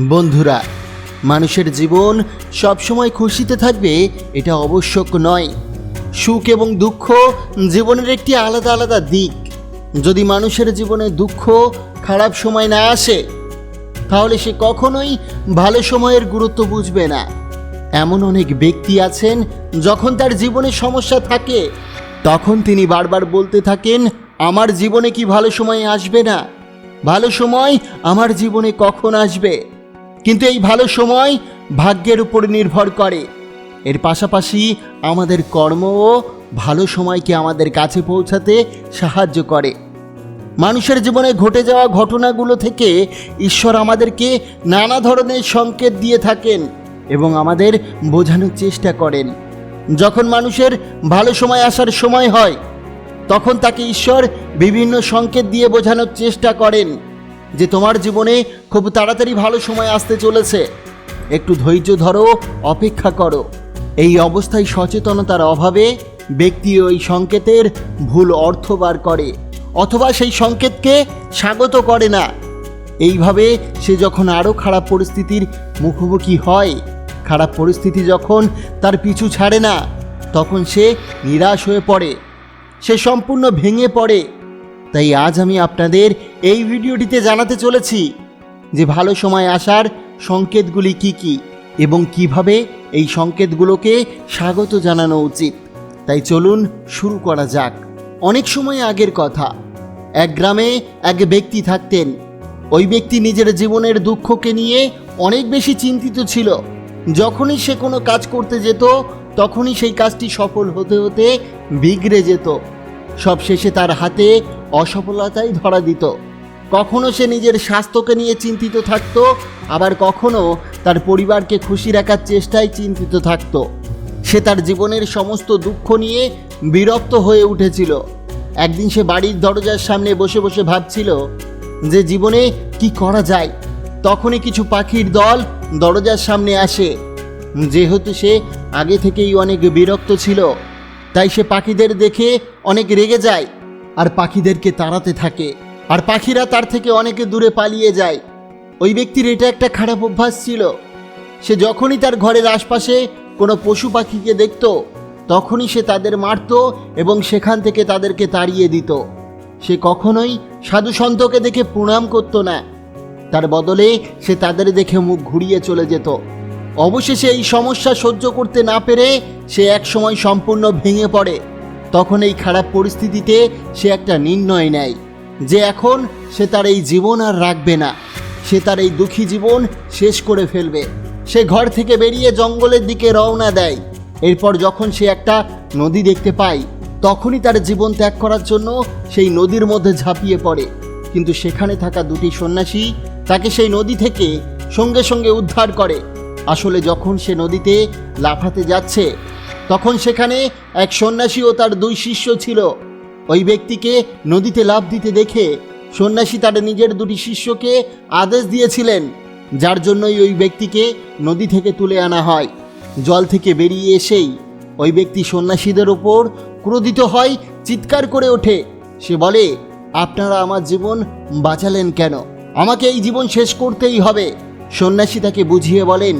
বন্ধুরা, মানুষের জীবন সবসময় খুশিতে থাকবে, এটা আবশ্যক নয়। সুখ এবং দুঃখ জীবনের একটি আলাদা আলাদা দিক। যদি মানুষের জীবনে দুঃখ খারাপ সময় না আসে, তাহলে সে কখনোই ভালো সময়ের গুরুত্ব বুঝবে না। এমন অনেক ব্যক্তি আছেন, যখন তার জীবনে সমস্যা থাকে, তখন তিনি বারবার বলতে থাকেন, আমার জীবনে কি ভালো সময় আসবে না? ভালো সময় আমার জীবনে কখন আসবে? কিন্তু এই ভালো সময় ভাগ্যের উপর নির্ভর করে। এর পাশাপাশি আমাদের কর্মও ভালো সময়কে আমাদের কাছে পৌঁছাতে সাহায্য করে। মানুষের জীবনে ঘটে যাওয়া ঘটনাগুলো থেকে ঈশ্বর আমাদেরকে নানা ধরনের সংকেত দিয়ে থাকেন এবং আমাদের বোঝানোর চেষ্টা করেন। যখন মানুষের ভালো সময় আসার সময় হয়, তখন তাকে ঈশ্বর বিভিন্ন সংকেত দিয়ে বোঝানোর চেষ্টা করেন। যে তোমার জীবনে খুব তাড়াতাড়ি ভালো সময় আসতে চলেছে। একটু ধৈর্য ধরো, অপেক্ষা করো। এই অবস্থায় সচেতনতার অভাবে ব্যক্তি ওই সংকেতের ভুল অর্থ বার করে, অথবা সেই সংকেতকে স্বাগত করে না। এইভাবে সে যখন আরও খারাপ পরিস্থিতির মুখোমুখি হয়, খারাপ পরিস্থিতি যখন তার পিছু ছাড়ে না, তখন সে নিরাশ হয়ে পড়ে, সে সম্পূর্ণ ভেঙে পড়ে। তাই আজ আমি আপনাদের এই ভিডিওটিতে জানাতে চলেছি যে ভালো সময় আসার সংকেতগুলি কি কি এবং কীভাবে এই সংকেতগুলোকে স্বাগত জানানো উচিত। তাই চলুন শুরু করা যাক। অনেক সময় আগের কথা, এক গ্রামে এক ব্যক্তি থাকতেন। ওই ব্যক্তি নিজের জীবনের দুঃখকে নিয়ে অনেক বেশি চিন্তিত ছিল। যখনই সে কোনো কাজ করতে যেত, তখনই সেই কাজটি সফল হতে হতে বিগড়ে যেত। সব শেষে তার হাতে অসফলতাই ধরা দিত। কখনো সে নিজের স্বাস্থ্যকে নিয়ে চিন্তিত থাকতো, আবার কখনো তার পরিবারকে খুশি রাখার চেষ্টায় চিন্তিত থাকতো। সে তার জীবনের সমস্ত দুঃখ নিয়ে বিরক্ত হয়ে উঠেছিল। একদিন সে বাড়ির দরজার সামনে বসে বসে ভাবছিল যে জীবনে কি করা যায়। তখনই কিছু পাখির দল দরজার সামনে আসে। যেহেতু সে আগে থেকেই অনেক বিরক্ত ছিল, তাই সে পাখিদের দেখে অনেক রেগে যায়। আর পাখিদেরকে তাড়াতে থাকে। আর পাখিরা তার থেকে অনেকে দূরে পালিয়ে যায়। ওই ব্যক্তির এটা একটা খারাপ অভ্যাস ছিল। সে যখনই তার ঘরের আশপাশে কোনো পশু পাখিকে দেখত, তখনই সে তাদের মারত এবং সেখান থেকে তাদেরকে তাড়িয়ে দিত। সে কখনোই সাধু সন্তকে দেখে প্রণাম করতো না। তার বদলে সে তাদের দেখে মুখ ঘুরিয়ে চলে যেত। অবশেষে এই সমস্যা সহ্য করতে না পেরে সে এক সময় সম্পূর্ণ ভেঙে পড়ে। তখন এই খারাপ পরিস্থিতিতে সে একটা নির্ণয় নেয় যে এখন সে তার এই জীবন আর রাখবে না। সে তার এই দুঃখী জীবন শেষ করে ফেলবে। সে ঘর থেকে বেরিয়ে জঙ্গলের দিকে রওনা দেয়। এরপর যখন সে একটা নদী দেখতে পায়, তখনই তার জীবন ত্যাগ করার জন্য সেই নদীর মধ্যে ঝাঁপিয়ে পড়ে। কিন্তু সেখানে থাকা দুটি সন্ন্যাসী তাকে সেই নদী থেকে সঙ্গে সঙ্গে উদ্ধার করে। আসলে যখন সে নদীতে লাফাতে যাচ্ছে তখন সেখানে এক সন্ন্যাসী ও তার দুই শিষ্য ছিল। ওই ব্যক্তিকে নদীতে লাফ দিতে দেখে সন্ন্যাসী তার নিজের দুটি শিষ্যকে আদেশ দিয়েছিলেন, যার জন্যই ওই ব্যক্তিকে নদী থেকে তুলে আনা হয়। জল থেকে বেরিয়ে এসেই ওই ব্যক্তি সন্ন্যাসীদের ওপর ক্রোধিত হয়, চিৎকার করে ওঠে। সে বলে, আপনারা আমার জীবন বাঁচালেন কেন? আমাকে এই জীবন শেষ করতেই হবে। সন্ন্যাসী তাকে বুঝিয়ে বলেন,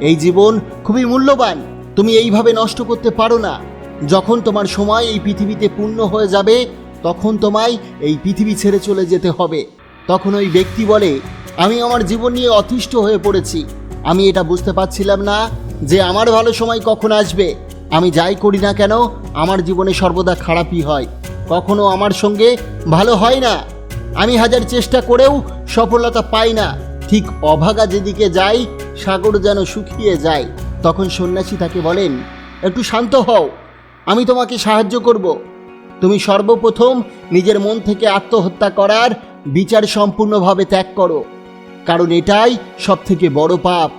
এই জীবন খুবই মূল্যবান। তুমি এইভাবে নষ্ট করতে পারো না। যখন তোমার সময় এই পৃথিবীতে পূর্ণ হয়ে যাবে, তখন তোমায় এই পৃথিবী ছেড়ে চলে যেতে হবে। তখন ওই ব্যক্তি বলে, আমি আমার জীবন নিয়ে অতিষ্ঠ হয়ে পড়েছি। আমি এটা বুঝতে পারছিলাম না যে আমার ভালো সময় কখন আসবে। আমি যাই করি না কেন, আমার জীবনে সর্বদা খারাপই হয়। কখনো আমার সঙ্গে ভালো হয় না। আমি হাজার চেষ্টা করেও সফলতা পাই না। ঠিক অভাগা যেদিকে যাই, সাগর যেন শুকিয়ে যায়। তখন সন্ন্যাসী তাকে বলেন, একটু শান্ত হও, আমি তোমাকে সাহায্য করব। তুমি সর্বপ্রথম নিজের মন থেকে আত্মহত্যা করার বিচার সম্পূর্ণভাবে ত্যাগ করো, কারণ এটাই সব থেকে বড় পাপ।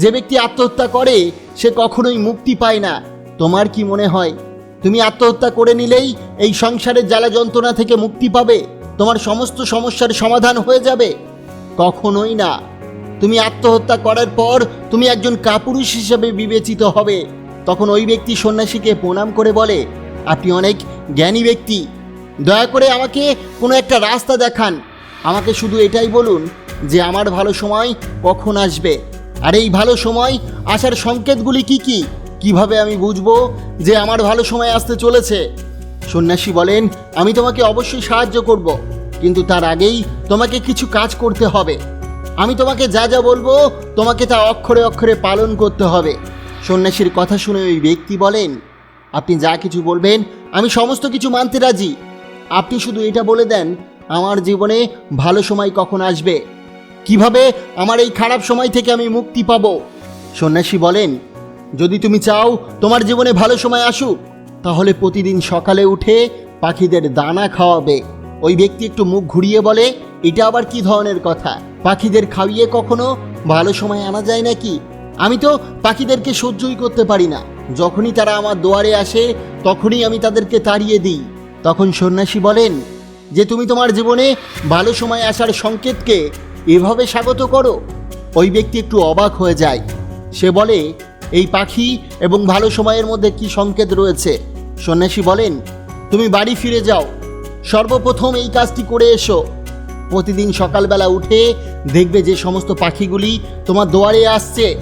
যে ব্যক্তি আত্মহত্যা করে, সে কখনোই মুক্তি পায় না। তোমার কি মনে হয়, তুমি আত্মহত্যা করে নিলেই এই সংসারের জ্বালা যন্ত্রণা থেকে মুক্তি পাবে? তোমার সমস্ত সমস্যার সমাধান হয়ে যাবে? কখনোই না। তুমি আত্মহত্যা করার পর তুমি একজন কাপুরুষ হিসেবে বিবেচিত হবে। তখন ওই ব্যক্তি সন্ন্যাসীকে প্রণাম করে বলে, আপনি অনেক জ্ঞানী ব্যক্তি। দয়া করে আমাকে কোনো একটা রাস্তা দেখান। আমাকে শুধু এটাই বলুন যে আমার ভালো সময় কখন আসবে। আর এই ভালো সময় আসার সংকেতগুলি কি কি? কীভাবে আমি বুঝব যে আমার ভালো সময় আসতে চলেছে? সন্ন্যাসী বলেন, আমি তোমাকে অবশ্যই সাহায্য করব, কিন্তু তার আগেই তোমাকে কিছু কাজ করতে হবে। আমি তোমাকে যা যা বলব, তোমাকে তা অক্ষরে অক্ষরে পালন করতে হবে। সন্ন্যাসীর কথা শুনে ওই ব্যক্তি বলেন, আপনি যা কিছু বলবেন, আমি সমস্ত কিছু মানতে রাজি। আপনি শুধু এটা বলে দেন, আমার জীবনে ভালো সময় কখন আসবে? কীভাবে আমার এই খারাপ সময় থেকে আমি মুক্তি পাব? সন্ন্যাসী বলেন, যদি তুমি চাও তোমার জীবনে ভালো সময় আসুক, তাহলে প্রতিদিন সকালে উঠে পাখিদের দানা খাওয়াবে। ওই ব্যক্তি একটু মুখ ঘুরিয়ে বলে, এটা আবার কি ধরনের কথা? পাখিদের খাইয়ে কখনো ভালো সময় আনা যায় নাকি? আমি তো পাখিদেরকে সহ্যই করতে পারি না। যখনই তারা আমার দুয়ারে আসে, তখনই আমি তাদেরকে তাড়িয়ে দিই। তখন সন্ন্যাসী বলেন, যে তুমি তোমার জীবনে ভালো সময় আসার সংকেতকে এভাবে স্বাগত করো? ওই ব্যক্তি একটু অবাক হয়ে যায়। সে বলে, এই পাখি এবং ভালো সময়ের মধ্যে কি সংকেত রয়েছে? সন্ন্যাসী বলেন, তুমি বাড়ি ফিরে যাও। সর্বপ্রথম এই কাজটি করে এসো। প্রতিদিন সকালবেলা উঠে দেখবে যে সমস্ত পাখিগুলি তোমার দুয়ারে আসছে।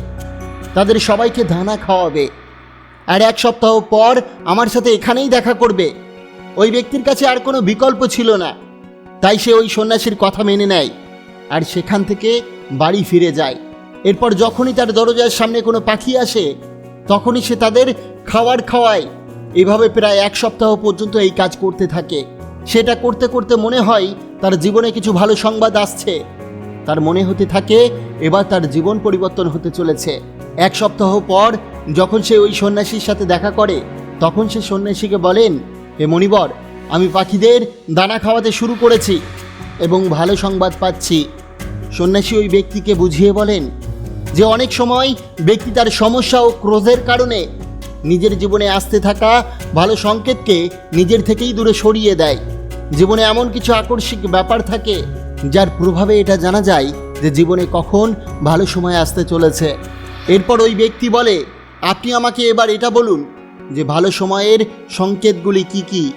তাদের সবাইকে দানা খাওয়াবে। আর এক সপ্তাহ পর আমার সাথে এখানেই দেখা করবে। ওই ব্যক্তির কাছে আর কোনো বিকল্প ছিল না। তাই সে ওই সন্ন্যাসীর কথা মেনে নেয় আর সেখান থেকে বাড়ি ফিরে যায়। এরপর যখনই তার দরজার সামনে কোনো পাখি আসে, তখনই সে তাদের খাবার খাওয়ায়। এভাবে প্রায় এক সপ্তাহ পর্যন্ত এই কাজ করতে থাকে। সেটা করতে করতে মনে হয় তার জীবনে কিছু ভালো সংবাদ আসছে। তার মনে হতে থাকে, এবার তার জীবন পরিবর্তন হতে চলেছে। এক সপ্তাহ পর যখন সে ওই সন্ন্যাসীর সাথে দেখা করে, তখন সে সন্ন্যাসীকে বলেন, হে মণিবর, আমি পাখিদের দানা খাওয়াতে শুরু করেছি এবং ভালো সংবাদ পাচ্ছি। সন্ন্যাসী ওই ব্যক্তিকে বুঝিয়ে বলেন, যে অনেক সময় ব্যক্তি তার সমস্যা ও ক্রোধের কারণে নিজের জীবনে আসতে থাকা ভালো সংকেতকে নিজের থেকেই দূরে সরিয়ে দেয়। জীবনে এমন কিছু আকস্মিক ব্যাপার থাকে যার প্রভাবে এটা জানা যায় যে জীবনে কখন ভালো সময় আসতে চলেছে। এরপর ওই ব্যক্তি বলে, আপনি আমাকে এবার এটা বলুন যে ভালো সময়ের সংকেতগুলি কি কি?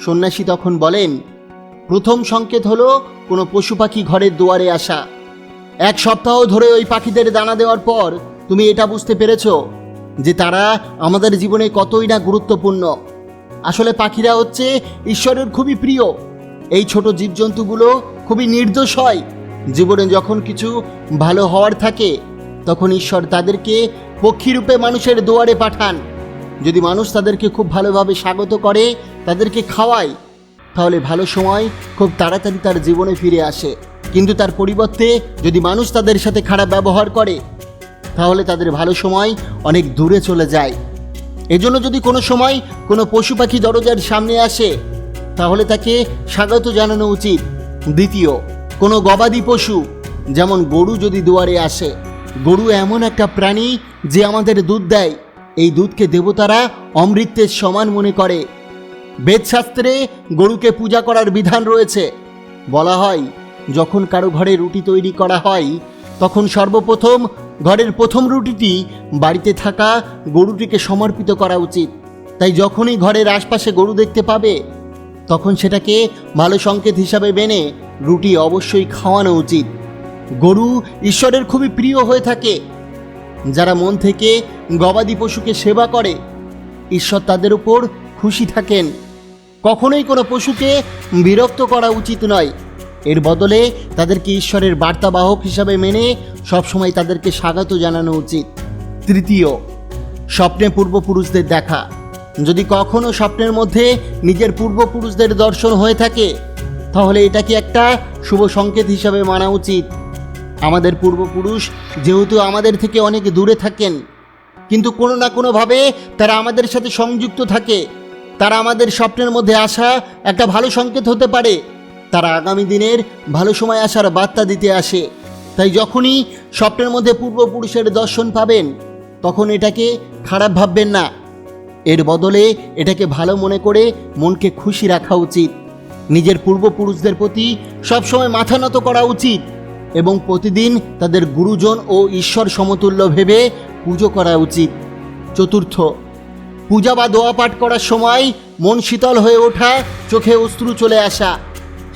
সন্ন্যাসী তখন বলেন, প্রথম সংকেত হলো কোনো পশু পাখি ঘরের দুয়ারে আসা। এক সপ্তাহ ধরে ওই পাখিদের দানা দেওয়ার পর তুমি এটা বুঝতে পেরেছ যে তারা আমাদের জীবনে কতই না গুরুত্বপূর্ণ। আসলে পাখিরা হচ্ছে ঈশ্বরের খুবই প্রিয়। এই ছোট জীবজন্তুগুলো খুবই নির্দোষ হয়। জীবনে যখন কিছু ভালো হওয়ার থাকে, তখন ঈশ্বর তাদেরকে পক্ষীরূপে মানুষের দুয়ারে পাঠান। যদি মানুষ তাদেরকে খুব ভালোভাবে স্বাগত করে, তাদেরকে খাওয়ায়, তাহলে ভালো সময় খুব তাড়াতাড়ি তার জীবনে ফিরে আসে। কিন্তু তার পরিবর্তে যদি মানুষ তাদের সাথে খারাপ ব্যবহার করে, তাহলে তাদের ভালো সময় অনেক দূরে চলে যায়। এজন্য যদি কোনো সময় কোনো পশু পাখি দরজার সামনে আসে তাহলে তাকে স্বাগত জানানো উচিত। দ্বিতীয়, কোনো গবাদি পশু, যেমন গরু যদি দুয়ারে আসে, গরু এমন একটা প্রাণী যে আমাদের দুধ দেয়। এই দুধকে দেবতারা অমৃতের সমান মনে করে। বেদশাস্ত্রে গরুকে পূজা করার বিধান রয়েছে। বলা হয়, যখন কারও ঘরে রুটি তৈরি করা হয়, তখন সর্বপ্রথম ঘরের প্রথম রুটিটি বাড়িতে থাকা গরুটিকে সমর্পিত করা উচিত। তাই যখনই ঘরের আশপাশে গরু দেখতে পাবে তখন সেটাকে ভালো সংকেত হিসাবে মেনে রুটি অবশ্যই খাওয়ানো উচিত। গরু ঈশ্বরের খুবই প্রিয় হয়ে থাকে। যারা মন থেকে গবাদি পশুকে সেবা করে, ঈশ্বর তাদের উপর খুশি থাকেন। কখনোই কোনো পশুকে বিরক্ত করা উচিত নয়। এর বদলে তাদেরকে ঈশ্বরের বার্তাবাহক হিসাবে মেনে সবসময় তাদেরকে স্বাগত জানানো উচিত। তৃতীয়, স্বপ্নে পূর্বপুরুষদের দেখা। যদি কখনো স্বপ্নের মধ্যে নিজের পূর্বপুরুষদের দর্শন হয়ে থাকে, তাহলে এটাকে একটা শুভ সংকেত হিসাবে মানা উচিত? আমাদের পূর্বপুরুষ যেহেতু আমাদের থেকে অনেক দূরে থাকেন, কিন্তু কোনো না কোনোভাবে তারা আমাদের সাথে সংযুক্ত থাকে। তারা আমাদের স্বপ্নের মধ্যে আসা একটা ভালো সংকেত হতে পারে। তারা আগামী দিনের ভালো সময় আসার বার্তা দিতে আসে। তাই যখনই স্বপ্নের মধ্যে পূর্বপুরুষের দর্শন পাবেন, তখন এটাকে খারাপ ভাববেন না। এর বদলে এটাকে ভালো মনে করে মনকে খুশি রাখা উচিত। নিজের পূর্বপুরুষদের প্রতি সবসময় মাথা নত করা উচিত এবং প্রতিদিন তাদের গুরুজন ও ঈশ্বর সমতুল্য ভেবে পুজো করা উচিত। চতুর্থ, পূজা বা দোয়া পাঠ করার সময় মন শীতল হয়ে ওঠা, চোখে অশ্রু চলে আসা।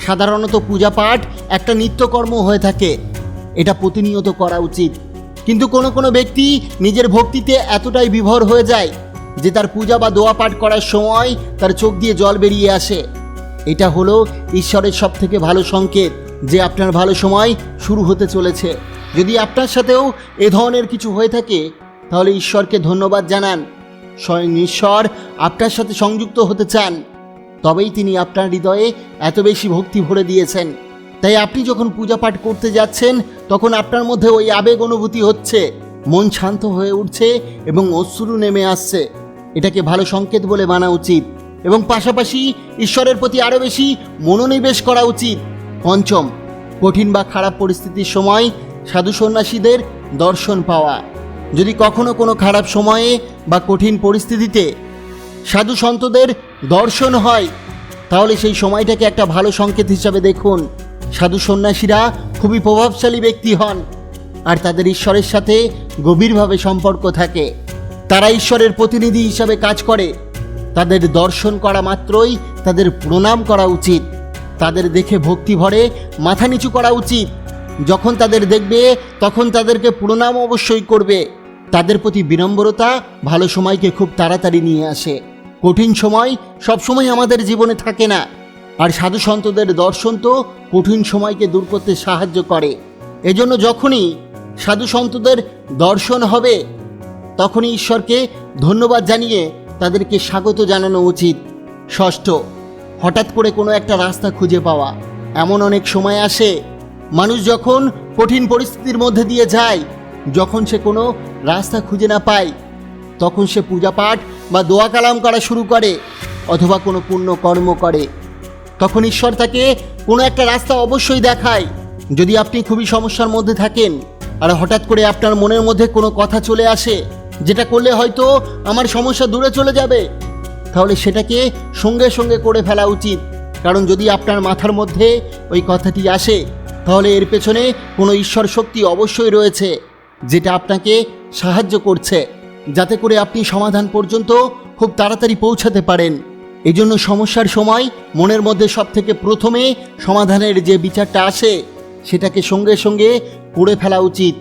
সাধারণত পূজা পাঠ একটা নিত্যকর্ম হয়ে থাকে, এটা প্রতিনিয়ত করা উচিত। কিন্তু কোনো কোনো ব্যক্তি নিজের ভক্তিতে এতটাই বিভোর হয়ে যায় যে তার পূজা বা দোয়া পাঠ করার সময় তার চোখ দিয়ে জল বেরিয়ে আসে। এটা হলো ঈশ্বরের সব থেকে ভালো সংকেত যে আপনার ভালো সময় শুরু হতে চলেছে। যদি আপনার সাথেও এ ধরনের কিছু হয়ে থাকে, তাহলে ঈশ্বরকে ধন্যবাদ জানান। স্বয়ং ঈশ্বর আপনার সাথে সংযুক্ত হতে চান। তবেই তিনি আপনার হৃদয়ে এত বেশি ভক্তি ভরে দিয়েছেন। তাই আপনি যখন পূজা পাঠ করতে যাচ্ছেন, তখন আপনার মধ্যে ওই আবেগ অনুভূতি হচ্ছে। মন শান্ত হয়ে উঠছে এবং অশ্রু নেমে আসছে। এটাকে ভালো সংকেত বলে মানা উচিত এবং পাশাপাশি ঈশ্বরের প্রতি আরও বেশি মনোনিবেশ করা উচিত। পঞ্চম, কঠিন বা খারাপ পরিস্থিতির সময় সাধু সন্ন্যাসীদের দর্শন পাওয়া। যদি কখনো কোনো খারাপ সময়ে বা কঠিন পরিস্থিতিতে সাধু সন্তদের দর্শন হয়, তাহলে সেই সময়টাকে একটা ভালো সংকেত হিসাবে দেখুন। সাধু সন্ন্যাসীরা খুবই প্রভাবশালী ব্যক্তি হন আর তাদের ঈশ্বরের সাথে গভীরভাবে সম্পর্ক থাকে। তারা ঈশ্বরের প্রতিনিধি হিসাবে কাজ করে। তাদের দর্শন করা মাত্রই তাদের প্রণাম করা উচিত। তাদের দেখে ভক্তি ভরে মাথা নিচু করা উচিত। যখন তাদের দেখবে, তখন তাদেরকে প্রণাম অবশ্যই করবে। তাদের প্রতি বিনম্রতা ভালো সময়কে খুব তাড়াতাড়ি নিয়ে আসে। কঠিন সময় সবসময় আমাদের জীবনে থাকে না। আর সাধু সন্তদের দর্শন তো কঠিন সময়কে দূর করতে সাহায্য করে। এজন্য যখনই সাধু সন্তদের দর্শন হবে তখনই ঈশ্বরকে ধন্যবাদ জানিয়ে তাদেরকে স্বাগত জানানো উচিত। ষষ্ঠ, হঠাৎ করে কোনো একটা রাস্তা খুঁজে পাওয়া। এমন অনেক সময় আসে, মানুষ যখন কঠিন পরিস্থিতির মধ্যে দিয়ে যায়, যখন সে কোনো রাস্তা খুঁজে না পায়, তখন সে পূজা পাঠ বা দোয়া কালাম করা শুরু করে অথবা কোনো পুণ্য কর্ম করে। তখন ঈশ্বর তাকে কোনো একটা রাস্তা অবশ্যই দেখায়। যদি আপনি খুবই সমস্যার মধ্যে থাকেন আর হঠাৎ করে আপনার মনের মধ্যে কোনো কথা চলে আসে যেটা করলে হয়তো আমার সমস্যা দূরে চলে যাবে। তাহলে সেটাকে সঙ্গে সঙ্গে করে ফেলা উচিত। কারণ যদি আপনার মাথার মধ্যে ওই কথাটি আসে, তাহলে এর পেছনে কোনো ঈশ্বর শক্তি অবশ্যই রয়েছে, যেটা আপনাকে সাহায্য করছে, যাতে করে আপনি সমাধান পর্যন্ত খুব তাড়াতাড়ি পৌঁছাতে পারেন। এই জন্য সমস্যার সময় মনের মধ্যে সব থেকে প্রথমে সমাধানের যে বিচারটা আসে, সেটাকে সঙ্গে সঙ্গে করে ফেলা উচিত,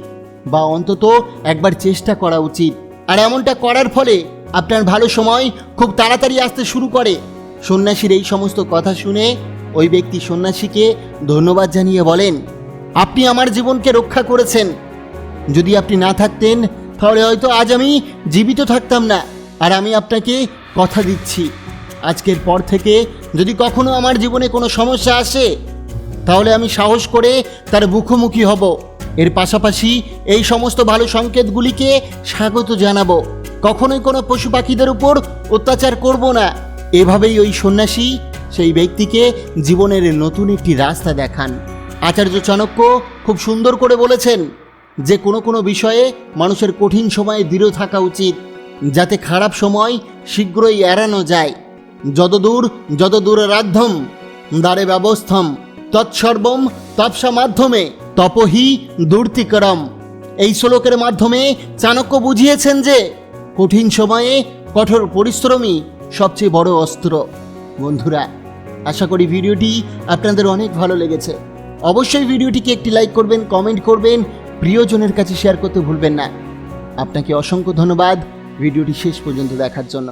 বা অন্তত একবার চেষ্টা করা উচিত। আর এমনটা করার ফলে আপনার ভালো সময় খুব তাড়াতাড়ি আসতে শুরু করে। সন্ন্যাসীর এই সমস্ত কথা শুনে ওই ব্যক্তি সন্ন্যাসীকে ধন্যবাদ জানিয়ে বলেন, আপনি আমার জীবনকে রক্ষা করেছেন। যদি আপনি না থাকতেন, তাহলে হয়তো আজ আমি জীবিত থাকতাম না। আর আমি আপনাকে কথা দিচ্ছি। আজকের পর থেকে যদি কখনো আমার জীবনে কোনো সমস্যা আসে, তাহলে আমি সাহস করে তার মুখোমুখি হব। এর পাশাপাশি এই সমস্ত ভালো সংকেতগুলিকে স্বাগত জানাব। কখনোই কোনো পশু পাখিদের উপর অত্যাচার করব না। এভাবেই ওই সন্ন্যাসী সেই ব্যক্তিকে জীবনের নতুন একটি রাস্তা দেখান। আচার্য চাণক্য খুব সুন্দর করে বলেছেন, যে কোনো কোনো বিষয়ে মানুষের কঠিন সময়ে দৃঢ় থাকা উচিত, যাতে খারাপ সময় শীঘ্রই এড়ানো যায়। যতদূর যতদূর রাধ্যম, দ্বারে ব্যবস্থম, তৎসর্বম তৎসা মাধ্যমে। তপহি দূর্তিকরম। এই শ্লোকের মাধ্যমে চাণক্য বুঝিয়েছেন যে, কঠিন সময়ে কঠোর পরিশ্রমই সবচেয়ে বড় অস্ত্র। বন্ধুরা, আশা করি ভিডিওটি আপনাদের অনেক ভালো লেগেছে। অবশ্যই ভিডিওটিকে একটি লাইক করবেন, কমেন্ট করবেন, প্রিয়জনের কাছে শেয়ার করতে ভুলবেন না। আপনাকে অসংখ্য ধন্যবাদ ভিডিওটি শেষ পর্যন্ত দেখার জন্য।